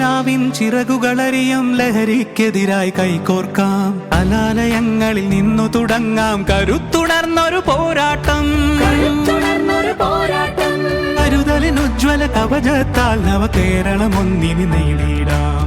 നിലാവിൻ ചിറകുകളറിയും ലഹരിക്കെതിരായി കൈകോർക്കാം. അലാലയങ്ങളിൽ നിന്നു തുടങ്ങാം കരുത്തുണർന്നൊരു പോരാട്ടം. കരുതലിനുജ്വല കവചത്താൽ നവകേരളം ഒന്നിനി നേടിയിടാം